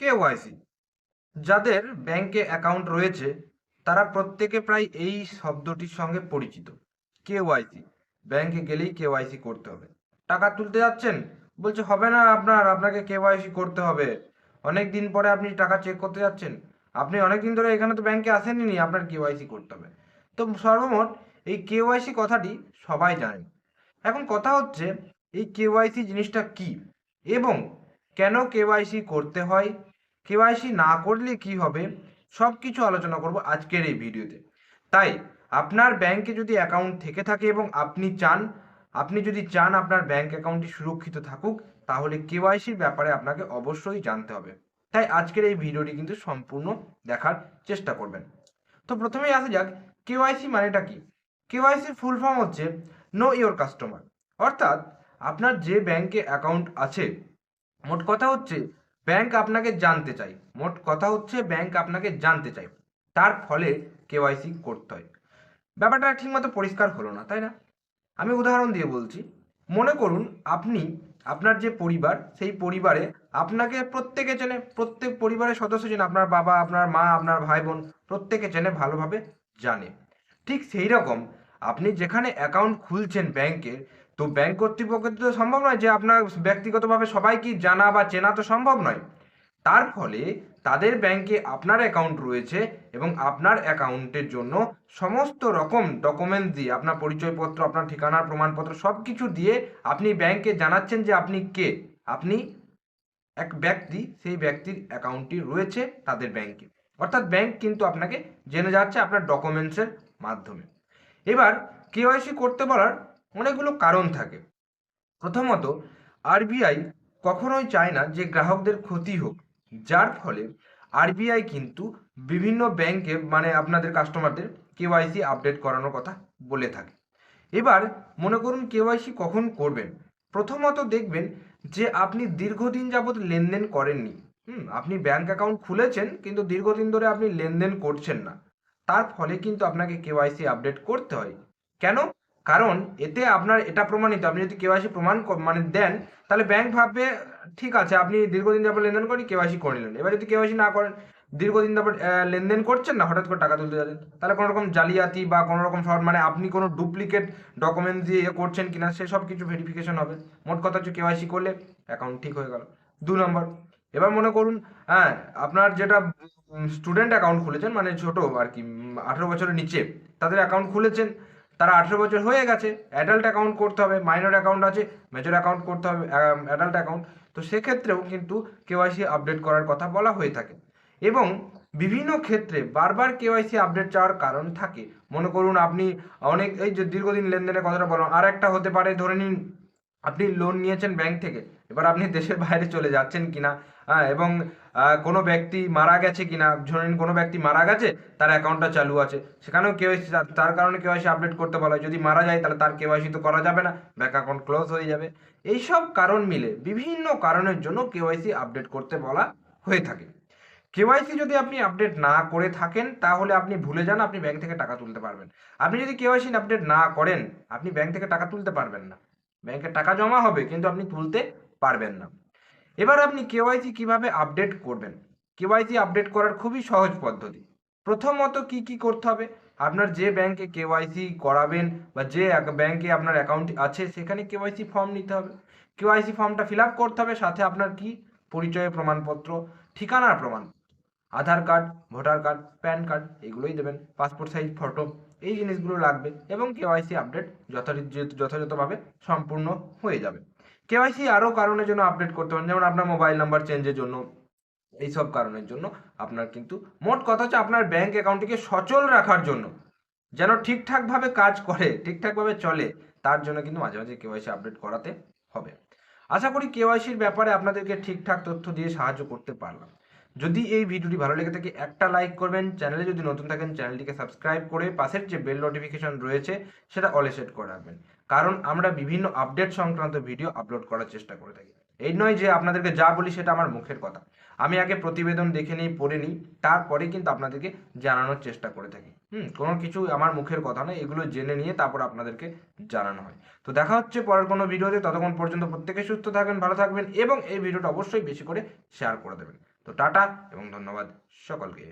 KYC যাদের ব্যাংকে account রয়েছে, তারা প্রত্যেকে প্রায় এই শব্দটির সঙ্গে পরিচিত। কেওয়াইসি ব্যাংকে গেলেই কেওয়াইসি করতে হবে। টাকা তুলতে যাচ্ছেন? বলছে, হবে না আপনার, আপনাকে কেওয়াইসি করতে হবে। অনেক দিন পরে আপনি টাকা চেক করতে যাচ্ছেন। আপনি অনেক দিন ধরে এখানে তো ব্যাংকে আসেননি আপনার কেওয়াইসি করতে হবে। তো সর্বমোট এই কেওয়াইসি কথাটি সবাই জানেন। এখন কথা হচ্ছে, এই কেওয়াইসি জিনিসটা কি? এবং কেন কেওয়াইসি করতে হয়? কেওয়াইসি না করলে কি হবে? সব কিছু আলোচনা করব আজকের এই ভিডিওতে। তাই, আপনার ব্যাংকে যদি অ্যাকাউন্ট থেকে থাকে এবং আপনি চান, আপনি যদি চান আপনার ব্যাংক অ্যাকাউন্টটি সুরক্ষিত থাকুক, তাহলে কেওয়াইসির ব্যাপারে আপনাকে অবশ্যই জানতে হবে। তাই আজকের এই ভিডিওটি কিন্তু সম্পূর্ণ দেখার চেষ্টা করবেন। তো প্রথমেই আসা যাক কেওয়াইসি মানেটা কি? কেওয়াইসির ফুল ফর্ম হচ্ছে নো ইওর কাস্টমার অর্থাৎ, আপনার যে ব্যাংকে অ্যাকাউন্ট আছে মোট কথা হচ্ছে ব্যাংক আপনাকে জানতে চাই মোট কথা হচ্ছে ব্যাংক আপনাকে জানতে চাই তার ফলে কেওয়াইসি করতে হয়। ব্যাপারটা ঠিকমতো পরিষ্কার হলো না, তাই না? আমি উদাহরণ দিয়ে বলছি। মনে করুন, আপনি, আপনার যে পরিবার, সেই পরিবারে আপনাকে প্রত্যেকে চেনে, প্রত্যেক পরিবারের সদস্য চেনে আপনার বাবা, আপনার মা, আপনার ভাই বোন প্রত্যেকে চেনে, ভালোভাবে জানে। ঠিক সেই রকম আপনি যেখানে অ্যাকাউন্ট খুলছেন ব্যাংকের তো ব্যাংক কর্তৃপক্ষের তো সম্ভব নয় যে আপনার ব্যক্তিগতভাবে সবাইকে জানা বা চেনা তো সম্ভব নয়। তার ফলে তাদের ব্যাংকে আপনার অ্যাকাউন্ট রয়েছে এবং আপনার অ্যাকাউন্টের জন্য সমস্ত রকম ডকুমেন্ট দিয়ে আপনার পরিচয়পত্র, আপনার ঠিকানার প্রমাণপত্র সব কিছু দিয়ে আপনি ব্যাংকে জানাচ্ছেন যে আপনি কে? আপনি এক ব্যক্তি, সেই ব্যক্তির অ্যাকাউন্টটি রয়েছে তাদের ব্যাংকে অর্থাৎ ব্যাংক কিন্তু আপনাকে জেনে যাচ্ছে আপনার ডকুমেন্টসের মাধ্যমে। এবার কেওয়াইসি করতে বলার অনেকগুলো কারণ থাকে। প্রথমত, আরবিআই কখনোই চায় না যে গ্রাহকদের ক্ষতি হোক, যার ফলে আরবিআই কিন্তু বিভিন্ন ব্যাংকে মানে আপনাদের কাস্টমারদের কেওয়াইসি আপডেট করানোর কথা বলে থাকে। এবার মনে করুন কেওয়াইসি কখন করবেন। প্রথমত দেখবেন যে আপনি দীর্ঘদিন যাবৎ লেনদেন করেননি। হুম, আপনি ব্যাংক অ্যাকাউন্ট খুলেছেন, কিন্তু দীর্ঘদিন ধরে আপনি লেনদেন করছেন না। তার ফলে কিন্তু আপনাকে কেওয়াইসি আপডেট করতে হয়। কেন? কারণ এতে আপনার এটা প্রমাণিত। আপনি যদি কেওয়াইসি প্রমাণ মানে দেন তাহলে ব্যাংক ভাববে ঠিক আছে আপনি দীর্ঘদিন যাবত লেনদেন করি কেওয়াইসি করে নিলেন। এবার যদি কেওয়াইসি না করেন দীর্ঘদিন আহ, লেনদেন করছেন না হঠাৎ করে টাকা তুলতে যাচ্ছেন তাহলে কোনো রকম জালিয়াতি বা কোনো রকম ফ্রড মানে আপনি কোনো ডুপ্লিকেট ডকুমেন্ট দিয়ে ইয়ে করছেন কিনা সেসব কিছু ভেরিফিকেশন হবে। মোট কথা হচ্ছে কেওয়াইসি করলে অ্যাকাউন্ট ঠিক হয়ে গেল। দু নম্বর এবার মনে করুন হ্যাঁ আপনার যেটা স্টুডেন্ট অ্যাকাউন্ট খুলেছেন মানে ছোট আর কি আঠেরো বছরের নিচে তাদের অ্যাকাউন্ট খুলেছেন তারা আঠেরো বছর হয়ে গেছে অ্যাডাল্ট অ্যাকাউন্ট করতে হবে মাইনর অ্যাকাউন্ট আছে মেজর অ্যাকাউন্ট করতে হবে অ্যাডাল্ট অ্যাকাউন্ট তো সেক্ষেত্রেও কিন্তু কেওয়াইসি আপডেট করার কথা বলা হয়ে থাকে। এবং বিভিন্ন ক্ষেত্রে বারবার কেওয়াইসি আপডেট চাওয়ার কারণ থাকে। মনে করুন আপনি অনেক, এই যে দীর্ঘদিন লেনদেনের কথাটা বললাম আর একটা হতে পারে, ধরে নিন আপনি লোন নিয়েছেন ব্যাংক থেকে, এবার আপনি দেশের বাইরে চলে যাচ্ছেন কিনা হ্যাঁ এবং কোনো ব্যক্তি মারা গেছে কিনা ধরে নিন কোনো ব্যক্তি মারা গেছে, তার অ্যাকাউন্টটা চালু আছে, সেখানেও কেওয়াইসি তার কারণে কেওয়াইসি আপডেট করতে বলা হয়, যদি মারা যায় তাহলে তার কেওয়াইসি তো করা যাবে না ব্যাংক অ্যাকাউন্ট ক্লোজ হয়ে যাবে, এইসব কারণ মিলে বিভিন্ন কারণের জন্য কেওয়াইসি আপডেট করতে বলা হয়ে থাকে। কেওয়াইসি যদি আপনি আপডেট না করে থাকেন, তাহলে আপনি ভুলে যান, আপনি ব্যাংক থেকে টাকা তুলতে পারবেন। আপনি যদি কেওয়াইসি আপডেট না করেন, আপনি ব্যাংক থেকে টাকা তুলতে পারবেন না। ব্যাংকে টাকা জমা হবে, কিন্তু আপনি তুলতে পারবেন না। এবার আপনি কেওয়াইসি কীভাবে আপডেট করবেন? কেওয়াইসি আপডেট করার খুবই সহজ পদ্ধতি। প্রথমত কি কি করতে হবে? আপনার যে ব্যাংকে কেওয়াইসি করাবেন বা যে ব্যাংকে আপনার অ্যাকাউন্ট আছে, সেখানে কেওয়াইসি ফর্ম নিতে হবে। কেওয়াইসি ফর্মটা ফিল আপ করতে হবে, সাথে আপনার কি? পরিচয়, প্রমাণপত্র, ঠিকানার প্রমাণ। Aadhaar card, voter card, PAN card, এগুলোই দেবেন। পাসপোর্ট সাইজ ফটো এই জিনিসগুলো লাগবে এবং কেওয়াইসি আপডেট যথাযথভাবে সম্পূর্ণ হয়ে যাবে। কেওয়াইসি আরও কারণের জন্য আপডেট করতে পারেন, যেমন আপনার মোবাইল নাম্বার চেঞ্জের জন্য, এইসব কারণের জন্য আপনার কিন্তু, মোট কথা হচ্ছে আপনার ব্যাংক অ্যাকাউন্টটিকে সচল রাখার জন্য, যেন ঠিকঠাকভাবে কাজ করে, ঠিকঠাকভাবে চলে, তার জন্য কিন্তু মাঝে মাঝে কেওয়াইসি আপডেট করাতে হবে। আশা করি কেওয়াইসির ব্যাপারে আপনাদেরকে ঠিকঠাক তথ্য দিয়ে সাহায্য করতে পারলাম। যদি এই ভিডিওটি ভালো লেগে থাকে, একটা লাইক করবেন। চ্যানেলে যদি নতুন থাকেন, চ্যানেলটিকে সাবস্ক্রাইব করে পাশের যে বেল নোটিফিকেশন রয়েছে, সেটা অলে সেট করে রাখবেন। কারণ আমরা বিভিন্ন আপডেট সংক্রান্ত ভিডিও আপলোড করার চেষ্টা করে থাকি। এই নয় যে আপনাদেরকে যা বলি, সেটা আমার মুখের কথা। আমি আগে প্রতিবেদন দেখে নিই, পড়ে নিই, তারপরে কিন্তু আপনাদেরকে জানানোর চেষ্টা করে থাকি। হুম, কোনো কিছু আমার মুখের কথা নয়, এগুলো জেনে নিয়ে তারপর আপনাদেরকে জানানো হয়। তো দেখা হচ্ছে পরের কোনো ভিডিওতে, ততক্ষণ পর্যন্ত প্রত্যেকে সুস্থ থাকবেন, ভালো থাকবেন, এবং এই ভিডিওটা অবশ্যই বেশি করে শেয়ার করে দেবেন। তো টাটা এবং ধন্যবাদ সকলকে।